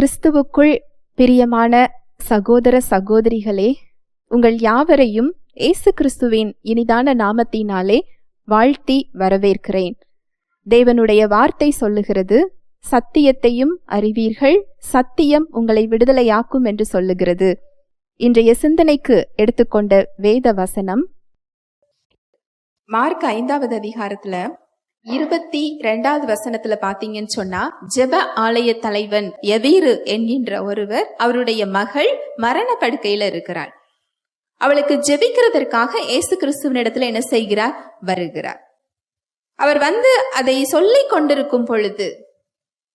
கிறிஸ்துவுக்குள் பிரியமான சகோதர சகோதரிகளே உங்கள் யாவரையும் இயேசு கிறிஸ்துவின் இனிதான நாமத்தினாலே வாழ்த்தி வரவேற்கிறேன். தேவனுடைய வார்த்தை சொல்லுகிறது சத்தியத்தையும் அறிவீர்கள் சத்தியம் உங்களை விடுதலையாக்கும் என்று சொல்லுகிறது. இன்றைய சிந்தனைக்கு எடுத்துக்கொண்ட வேத வசனம் மார்க் ஐந்தாவது அதிகாரத்துல இருபத்தி ரெண்டாவது வசனத்துல பாத்தீங்கன்னு சொன்னா ஜெப ஆலய தலைவன் எவீரு என்கின்ற ஒருவர் அவருடைய மகள் மரண படுக்கையில இருக்கிறார். அவளுக்கு ஜெபிக்கிறதற்காக இயேசு கிறிஸ்துவின் இடத்துல என்ன செய்கிறார்? வருகிறார். அவர் வந்து அதை சொல்லிக் கொண்டிருக்கும் பொழுது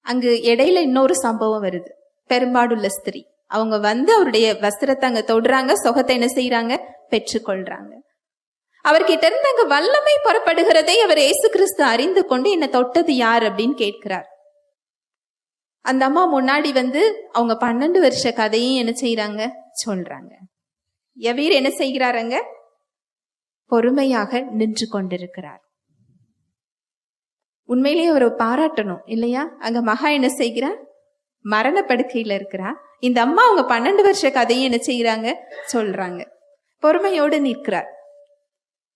அங்கு இடையில இன்னொரு சம்பவம் வருது. பெரும்பாடுள்ள ஸ்திரீ அவங்க வந்து அவருடைய வஸ்திரத்தை அங்க தொடுறாங்க சுகத்தை என்ன செய்யறாங்க பெற்றுக்கொள்றாங்க. அவர்கிட்ட இருந்து அங்க வல்லமை புறப்படுகிறதை அவர் ஏசு கிறிஸ்து அறிந்து கொண்டு என்னை தொட்டது யார் அப்படின்னு கேட்கிறார். அந்த அம்மா முன்னாடி வந்து அவங்க பன்னெண்டு வருஷ கதையும் என்ன செய்யறாங்க சொல்றாங்க. எவீர் என்ன செய்கிறாருங்க பொறுமையாக நின்று கொண்டிருக்கிறார். உண்மையிலேயே அவரை பாராட்டணும் இல்லையா? அங்க மகா என்ன செய்கிறார்? மரண படுக்கையில இருக்கிறா இந்த அம்மா அவங்க பன்னெண்டு வருஷ கதையும் என்ன செய்யறாங்க சொல்றாங்க. பொறுமையோடு நிற்கிறார்.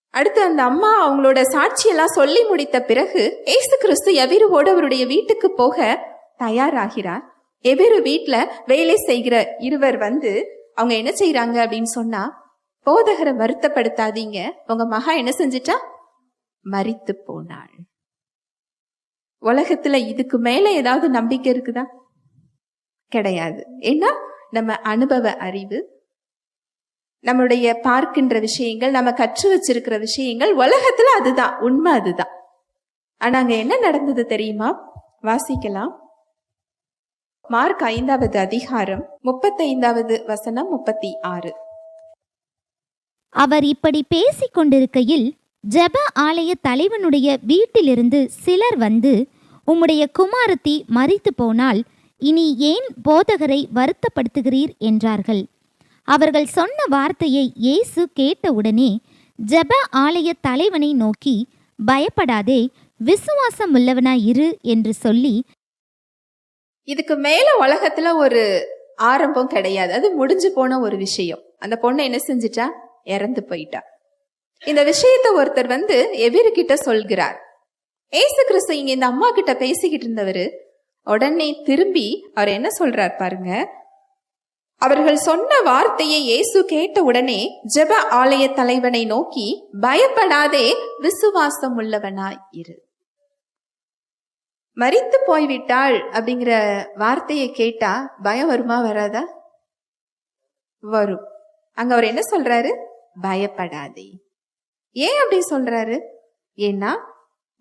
அடுத்து அந்த அம்மா அவங்களோட சாட்சியெல்லாம் சொல்லி முடித்த பிறகு ஏசு கிறிஸ்து எவிருவோடு அவருடைய வீட்டுக்கு போக தயாராகிறார். எவிரு வீட்டுல வேலை செய்கிற இருவர் வந்து அவங்க என்ன செய்யறாங்க அப்படின்னு சொன்னா போதகரை வருத்தப்படுத்தாதீங்க. உங்க மகா என்ன செஞ்சிட்டா? மறித்து போனாள். உலகத்துல இதுக்கு மேல ஏதாவது நம்பிக்கை இருக்குதா? கிடையாது. ஏன்னா நம்ம அனுபவ அறிவு நம்மளுடைய பார்க்கின்ற விஷயங்கள் நம்ம கற்று வச்சிருக்கிற விஷயங்கள் உலகத்துல அதுதான் உண்மை அதுதான். ஆனா அங்க என்ன நடந்தது தெரியுமா? வாசிக்கலாம். மார்க் ஐந்தாவது அதிகாரம் முப்பத்தைந்தாவது வசனம் முப்பத்தி ஆறு. அவர் இப்படி பேசிக் கொண்டிருக்கையில் ஜெப ஆலய தலைவனுடைய வீட்டிலிருந்து சிலர் வந்து உம்முடைய குமாரத்தி மறித்து போனால் இனி ஏன் போதகரை வருத்தப்படுத்துகிறீர்? என்றார்கள். அவர்கள் சொன்ன வார்த்தையை இயேசு கேட்டவுடனே ஜெப ஆலய தலைவனை நோக்கி பயப்படாதே விசுவாசம் உள்ளவனாய் இரு என்று சொல்லி இதுக்கு மேல உலகத்துல ஒரு ஆரம்பம் கிடையாது. அது முடிஞ்சு போன ஒரு விஷயம். அந்த பொண்ணு என்ன செஞ்சிட்டா? இறந்து போயிட்டா. இந்த விஷயத்த ஒருத்தர் வந்து எவிர்கிட்ட சொல்கிறார். ஏசு கிறிஸ்து இங்க இந்த அம்மா கிட்ட பேசிக்கிட்டு இருந்தவர் உடனே திரும்பி அவர் என்ன சொல்றார் பாருங்க அவர்கள் சொன்ன வார்த்தையை இயேசு கேட்ட உடனே ஜெப ஆலய தலைவனை நோக்கி பயப்படாதே விசுவாசம் உள்ளவனாய் இரு. மறித்து போய்விட்டாள் அப்படிங்கிற வார்த்தையை கேட்டா பயம் வருமா வராதா? வரும். அங்க அவர் என்ன சொல்றாரு? பயப்படாதே. ஏன் அப்படி சொல்றாரு? ஏன்னா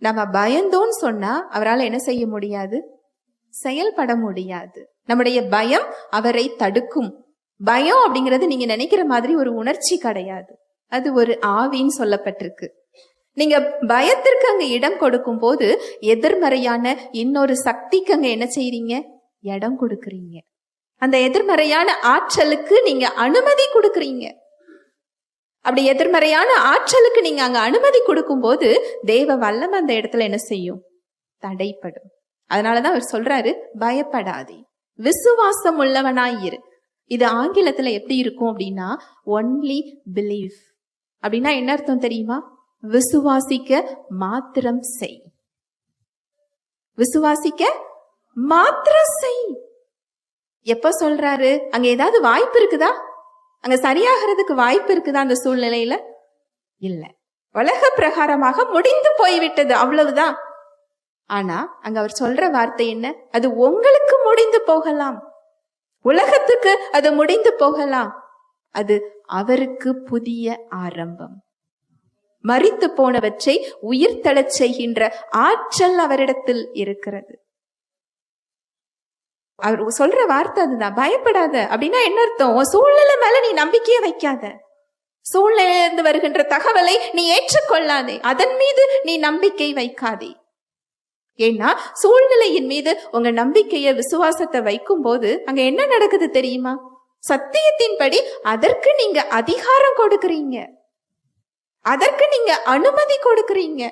நம்ம பயந்தோன்னு சொன்னா அவரால் என்ன செய்ய முடியாது? செயல்பட முடியாது. நம்முடைய பயம் அவரை தடுக்கும். பயம் அப்படிங்கிறது நீங்க நினைக்கிற மாதிரி ஒரு உணர்ச்சி கிடையாது. அது ஒரு ஆவின்னு சொல்லப்பட்டிருக்கு. நீங்க பயத்திற்கு அங்க இடம் கொடுக்கும் போது எதிர்மறையான இன்னொரு சக்திக்கு அங்க என்ன செய்யறீங்க இடம் கொடுக்குறீங்க. அந்த எதிர்மறையான ஆற்றலுக்கு நீங்க அனுமதி கொடுக்குறீங்க. அப்படி எதிர்மறையான ஆற்றலுக்கு நீங்க அங்க அனுமதி கொடுக்கும் போது தேவ வல்லம் அந்த இடத்துல என்ன செய்யும்? தடைப்படும். அதனாலதான் அவர் சொல்றாரு பயப்படாதே. விசுவாசம் உள்ளவனாயிரு இது ஆங்கிலத்துல எப்படி இருக்கும் அப்படின்னா ஒன்லி பிலீவ் அப்படின்னா என்ன அர்த்தம் தெரியுமா? விசுவாசிக்க மாத்திரம் செய். விசுவாசிக்க மாத்திரம் செய். எப்ப சொல்றாரு? அங்க ஏதாவது வாய்ப்பு இருக்குதா? அங்க சரியாகிறதுக்கு வாய்ப்பு இருக்குதா அந்த சூழ்நிலையில? இல்ல. உலக பிரகாரமாக முடிந்து போய்விட்டது. அவ்வளவுதான். ஆனா அங்க அவர் சொல்ற வார்த்தை என்ன? அது உங்களுக்கு முடிந்து போகலாம். உலகத்துக்கு அது முடிந்து போகலாம். அது அவருக்கு புதிய ஆரம்பம். மறித்து போனவற்றை உயிர் தளச் செய்கின்ற ஆற்றல் அவரிடத்தில் இருக்கிறது. அவர் சொல்ற வார்த்தை அதுதான். பயப்படாத. அப்படின்னா என்ன அர்த்தம்? உன் சூழ்நிலை மேல நீ நம்பிக்கையை வைக்காத. சூழ்நிலையிலிருந்து வருகின்ற தகவலை நீ ஏற்றுக்கொள்ளாதே. அதன் மீது நீ நம்பிக்கை வைக்காதே. ஏன்னா சூழ்நிலையின் மீது உங்க நம்பிக்கைய விசுவாசத்தை வைக்கும் போது அங்க என்ன நடக்குது தெரியுமா? சத்தியத்தின்படி அதற்கு நீங்க அதிகாரம் கொடுக்கறீங்க. அதற்கு நீங்க அனுமதி கொடுக்கறீங்க.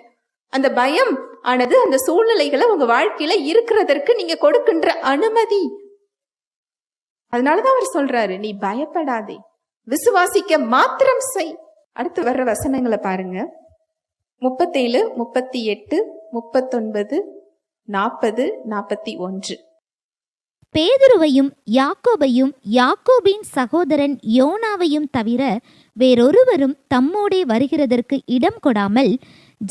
அந்த பயம் ஆனது அந்த சூழ்நிலைகளை உங்க வாழ்க்கையில இருக்கிறதற்கு நீங்க கொடுக்கின்ற அனுமதி. அதனாலதான் அவர் சொல்றாரு நீ பயப்படாதே. விசுவாசிக்க மாத்திரம் செய். அடுத்து வர்ற வசனங்களை பாருங்க. முப்பத்தேழு முப்பத்தி எட்டு முப்பத்தொன்பது நாற்பது நாற்பத்தி ஒன்று. பேதுருவையும் யாக்கோபையும் யாக்கோபின் சகோதரன் யோனாவையும் தவிர வேறொருவரும் தம்மோடே வருகிறதற்கு இடம் கொடாமல்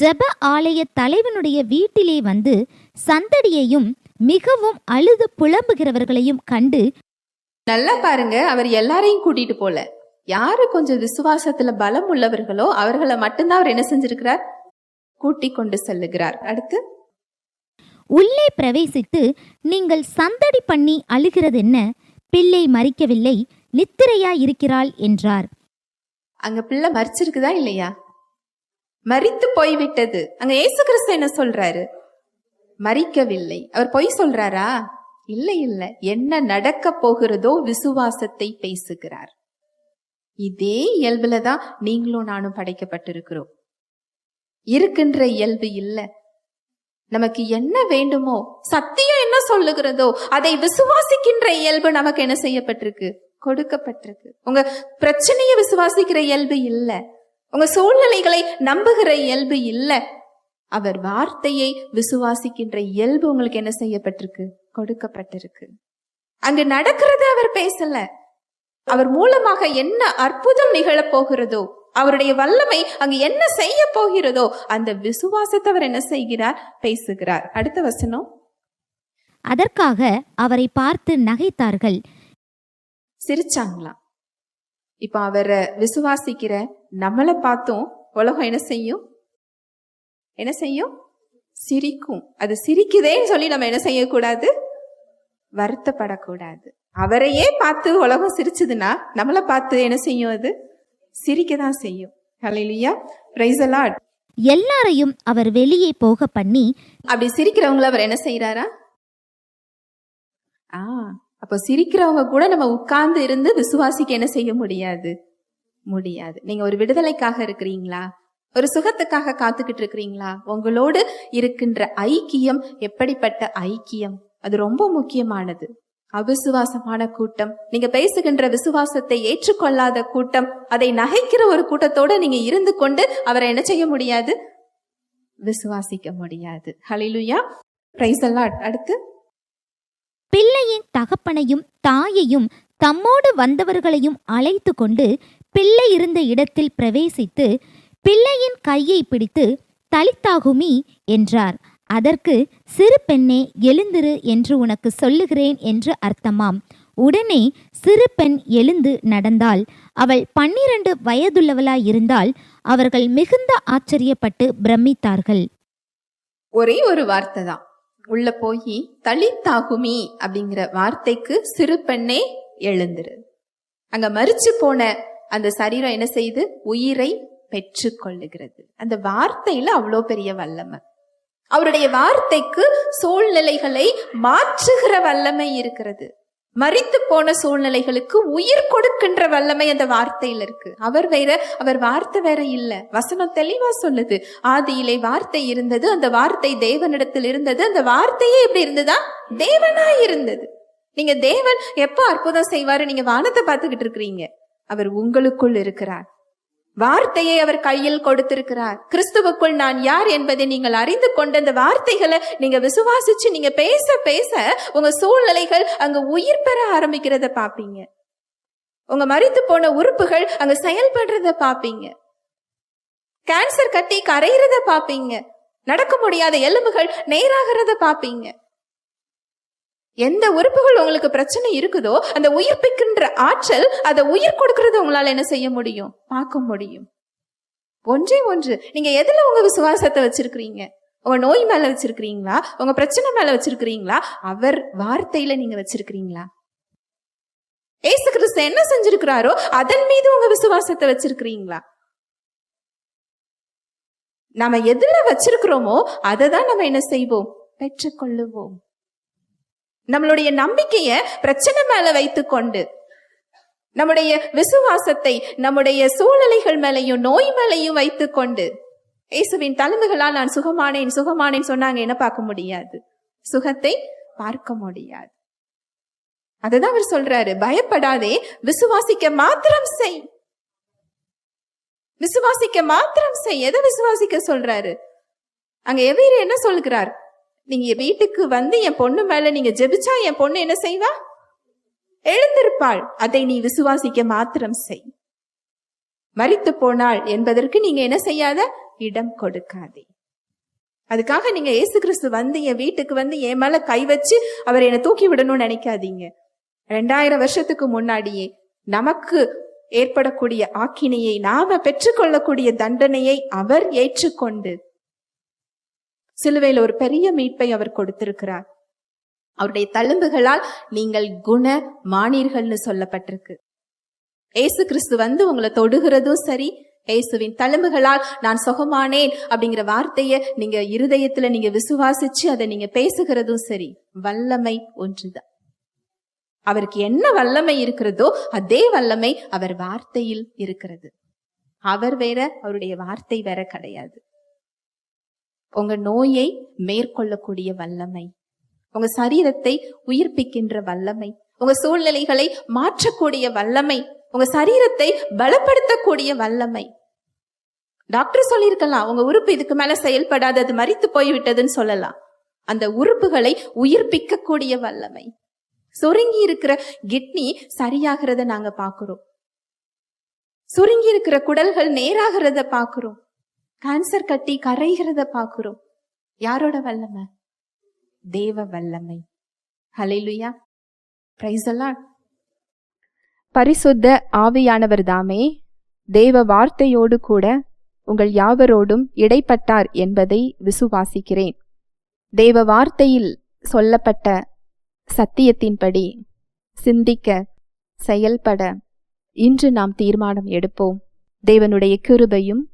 ஜெப ஆலய தலைவனுடைய வீட்டிலே வந்து சந்தடியையும் மிகவும் அழுது புலம்புகிறவர்களையும் கண்டு நல்லா பாருங்க அவர் எல்லாரையும் கூட்டிட்டு போல. யாரு கொஞ்சம் விசுவாசத்துல பலம் உள்ளவர்களோ அவர்களை மட்டும்தான் அவர் என்ன செஞ்சிருக்கிறார்? கூட்டி கொண்டு செல்லுகிறார். அடுத்து உள்ளே பிரவேசித்து நீங்கள் சந்தடி பண்ணி அழுகிறதென்ன? பிள்ளை மறிக்கவில்லை நித்திரையா இருக்கிறாள் என்றார். அங்க பிள்ளை மறிச்சிருக்குதா இல்லையா? மறித்து போய்விட்டது. அங்க ஏசு கிறிஸ்து என்ன சொல்றாரு? மறிக்கவில்லை. அவர் பொய் சொல்றாரா? இல்லை இல்லை. என்ன நடக்க போகிறதோ விசுவாசத்தை பேசுகிறார். இதே இயல்புல தான் நீங்களும் நானும் படைக்கப்பட்டிருக்கிறோம். இருக்கின்ற இயல்பு இல்லை. நமக்கு என்ன வேண்டுமோ சத்தியம் என்ன சொல்லுகிறதோ அதை விசுவாசிக்கின்ற இயல்பு நமக்கு என்ன செய்யப்பட்டிருக்கு? கொடுக்கப்பட்டிருக்கு. உங்க பிரச்சனையை விசுவாசிக்கிற இயல்பு இல்ல. உங்க சூழ்நிலைகளை நம்புகிற இயல்பு இல்ல. அவர் வார்த்தையை விசுவாசிக்கின்ற இயல்பு உங்களுக்கு என்ன செய்யப்பட்டிருக்கு? கொடுக்கப்பட்டிருக்கு. அங்கு நடக்கிறத அவர் பேசல. அவர் மூலமாக என்ன அற்புதம் நிகழப் போகிறதோ அவருடைய வல்லமை அங்கு என்ன செய்ய போகிறதோ அந்த விசுவாசத்தை அவர் என்ன செய்கிறார்? பேசுகிறார். அடுத்த வசனம். அதற்காக அவரை பார்த்து நகைத்தார்கள். சிரிச்சாங்களாம் இப்ப அவரை விசுவாசிக்கிற நம்மளை பார்த்தும் உலகம் என்ன செய்யும்? என்ன செய்யும்? சிரிக்கும். அது சிரிக்குதேன்னு சொல்லி நம்ம என்ன செய்யக்கூடாது? வருத்தப்படக்கூடாது. அவரையே பார்த்து உலகம் சிரிச்சதுன்னா நம்மளை பார்த்து என்ன செய்யும் அது? சிரிக்க தான் செய்யும் the lord. எல்லாரையும் அவர் வெளியே போக பண்ணி அப்படி சிரிக்கிறவங்கள அவர் என்ன செய்யறாரா ஆ அப்போ சிரிக்கிறவங்க கூட நம்ம உட்கார்ந்து இருந்து விசுவாசிக்க என்ன செய்ய முடியாது? முடியாது. நீங்க ஒரு விடுதலைக்காக இருக்கிறீங்களா? ஒரு சுகத்துக்காக காத்துக்கிட்டு இருக்கிறீங்களா? உங்களோடு இருக்கின்ற ஐக்கியம் எப்படிப்பட்ட ஐக்கியம்? அது ரொம்ப முக்கியமானது. அவிசுவாசமான கூட்டம். நீங்க பேசுகின்ற விசுவாசத்தை ஏற்றுக்கொள்ளாத கூட்டம். அதை நகைக்கிற ஒரு கூட்டத்தோட நீங்க இருந்து கொண்டு அவரை என்ன செய்ய முடியாது? விசுவாசிக்க முடியாது. ஹலிலுயா பிரைஸ் அடுத்து. பிள்ளையின் தகப்பனையும் தாயையும் தம்மோடு வந்தவர்களையும் அழைத்து கொண்டு பிள்ளை இருந்த இடத்தில் பிரவேசித்து பிள்ளையின் கையை பிடித்து தலித்தாகுமி என்றார். அதற்கு சிறு பெண்ணே எழுந்திரு என்று உனக்கு சொல்லுகிறேன் என்று அர்த்தமாம். உடனே சிறு பெண் எழுந்து நடந்தாள். அவள் பன்னிரண்டு வயதுள்ளவளாயிருந்தால் அவர்கள் மிகுந்த ஆச்சரியப்பட்டு பிரமித்தார்கள். ஒரே ஒரு வார்த்தை தான். உள்ள போய் தலித்தாகுமி அப்படிங்கிற வார்த்தைக்கு சிறு பெண்ணே எழுந்துரு. அங்க மறிச்சு போன அந்த சரீரம் என்ன செய்து? உயிரை பெற்று கொள்ளுகிறது அந்த வார்த்தையில அவ்வளோ பெரிய வல்லமை. அவருடைய வார்த்தைக்கு சூழ்நிலைகளை மாற்றுகிற வல்லமை இருக்கிறது. மறித்து போன சூழ்நிலைகளுக்கு உயிர் கொடுக்கின்ற வல்லமை அந்த வார்த்தையில இருக்கு. அவர் வேற அவர் வார்த்தை வேற இல்ல. வசனம் தெளிவா சொல்லுது. ஆதியிலே வார்த்தை இருந்தது அந்த வார்த்தை தேவனிடத்தில் இருந்தது அந்த வார்த்தையே எப்படி இருந்ததா? தேவனா இருந்தது. நீங்க தேவன் எப்ப அற்புதம் செய்வாரு நீங்க வானத்தை பார்த்துக்கிட்டு இருக்கிறீங்க. அவர் உங்களுக்குள் இருக்கிறார். வார்த்தையை அவர் கையில் கொடுத்திருக்கிறார். கிறிஸ்துவுக்குள் நான் யார் என்பதை நீங்கள் அறிந்து கொண்ட அந்த வார்த்தைகளை நீங்க விசுவாசிச்சு நீங்க பேச பேச உங்க சூழ்நிலைகள் அங்க உயிர் பெற ஆரம்பிக்கிறத பாப்பீங்க. உங்க மறித்து போன உறுப்புகள் அங்க செயல்படுறத பாப்பீங்க. கேன்சர் கட்டி கரையிறத பாப்பீங்க. நடக்க முடியாத எலும்புகள் நேராகிறத பாப்பீங்க. எந்த உறுப்புகள் உங்களுக்கு பிரச்சனை இருக்குதோ அந்த உயிர்ப்பிக்கின்ற ஆற்றல் அதை உயிர் கொடுக்கறது உங்களால என்ன செய்ய முடியும்? பார்க்க முடியும். ஒன்றே ஒன்று. நீங்க எதுல உங்க விசுவாசத்தை வச்சிருக்கிறீங்க? உங்க நோய் மேல வச்சிருக்கிறீங்களா? உங்க பிரச்சனை மேல வச்சிருக்கிறீங்களா? அவர் வார்த்தையில நீங்க வச்சிருக்கிறீங்களா? ஏசு கிறிஸ்து என்ன செஞ்சிருக்கிறாரோ அதன் மீது உங்க விசுவாசத்தை வச்சிருக்கிறீங்களா? நாம எதுல வச்சிருக்கிறோமோ அதை தான் நம்ம என்ன செய்வோம்? பெற்றுக்கொள்ளுவோம். நம்மளுடைய நம்பிக்கைய பிரச்சனை மேல வைத்துக்கொண்டு நம்முடைய விசுவாசத்தை நம்முடைய சூழ்நிலைகள் மேலையும் நோய் மேலையும் வைத்துக்கொண்டு இயேசுவின் தழும்புகளால் நான் சுகமானேன் சுகமானேன் சொன்னாங்க என்ன பார்க்க முடியாது. சுகத்தை பார்க்க முடியாது. அதுதான் அவர் சொல்றாரு பயப்படாதே விசுவாசிக்க மாத்திரம் செய். விசுவாசிக்க மாத்திரம் செய். எதை விசுவாசிக்க சொல்றாரு? அங்க எவீர் என்ன சொல்கிறார்? நீங்க வீட்டுக்கு வந்து என் பொண்ணு மேல நீங்க ஜெபிச்சா என் பொண்ணு என்ன செய்வா? எழுந்திருப்பாள். அதை நீ விசுவாசிக்க மாத்திரம் செய். மறித்து போனாள் என்பதற்கு நீங்க என்ன செய்யாத? இடம் கொடுக்காதே. அதுக்காக நீங்க ஏசு கிறிஸ்து வந்து என் வீட்டுக்கு வந்து என் மேல கை வச்சு அவர் என்னை தூக்கி விடணும்னு நினைக்காதீங்க. ரெண்டாயிரம் வருஷத்துக்கு முன்னாடியே நமக்கு ஏற்படக்கூடிய ஆக்கினையை நாம பெற்றுக்கொள்ளக்கூடிய தண்டனையை அவர் ஏற்றுக்கொண்டு சிலுவையில் ஒரு பெரிய மீட்பை அவர் கொடுத்திருக்கிறார். அவருடைய தழும்புகளால் நீங்கள் குண மானீர்கள்னு சொல்லப்பட்டிருக்கு. ஏசு கிறிஸ்து வந்து உங்களை தொடுகிறதும் சரி இயேசுவின் தழும்புகளால் நான் சுகமானேன் அப்படிங்கிற வார்த்தையை நீங்க இருதயத்துல நீங்க விசுவாசிச்சு அதை நீங்க பேசுகிறதும் சரி வல்லமை ஒன்றுதான். அவருக்கு என்ன வல்லமை இருக்கிறதோ அதே வல்லமை அவர் வார்த்தையில் இருக்கிறது. அவர் வேற அவருடைய வார்த்தை வேற கிடையாது. உங்க நோயை மேற்கொள்ளக்கூடிய வல்லமை. உங்க சரீரத்தை உயிர்ப்பிக்கின்ற வல்லமை. உங்க சூழ்நிலைகளை மாற்றக்கூடிய வல்லமை. உங்க சரீரத்தை பலப்படுத்தக்கூடிய வல்லமை. டாக்டர் சொல்லியிருக்கலாம் உங்க உறுப்பு இதுக்கு மேல செயல்படாது அது மறித்து போய்விட்டதுன்னு சொல்லலாம். அந்த உறுப்புகளை உயிர்ப்பிக்கக்கூடிய வல்லமை. சுருங்கி இருக்கிற கிட்னி சரியாகிறத நாங்க பாக்குறோம் சுருங்கி இருக்கிற குடல்கள் நேராகிறத பாக்குறோம் கேன்சர் கட்டி கரைகிறத பாக்குறோம் யாரோட வல்லமை? தேவ வல்லமை. ஹalleluya பிரைஸ் எல்லாம் பரிசுத்த ஆவியானவர் தாமே தேவ வார்த்தையோடு கூட உங்கள் யாவரோடும் இடைப்பட்டார் என்பதை விசுவாசிக்கிறேன். தேவ வார்த்தையில் சொல்லப்பட்ட சத்தியத்தின்படி சிந்திக்க செயல்பட இன்று நாம் தீர்மானம் எடுப்போம். தேவனுடைய கிருபையும்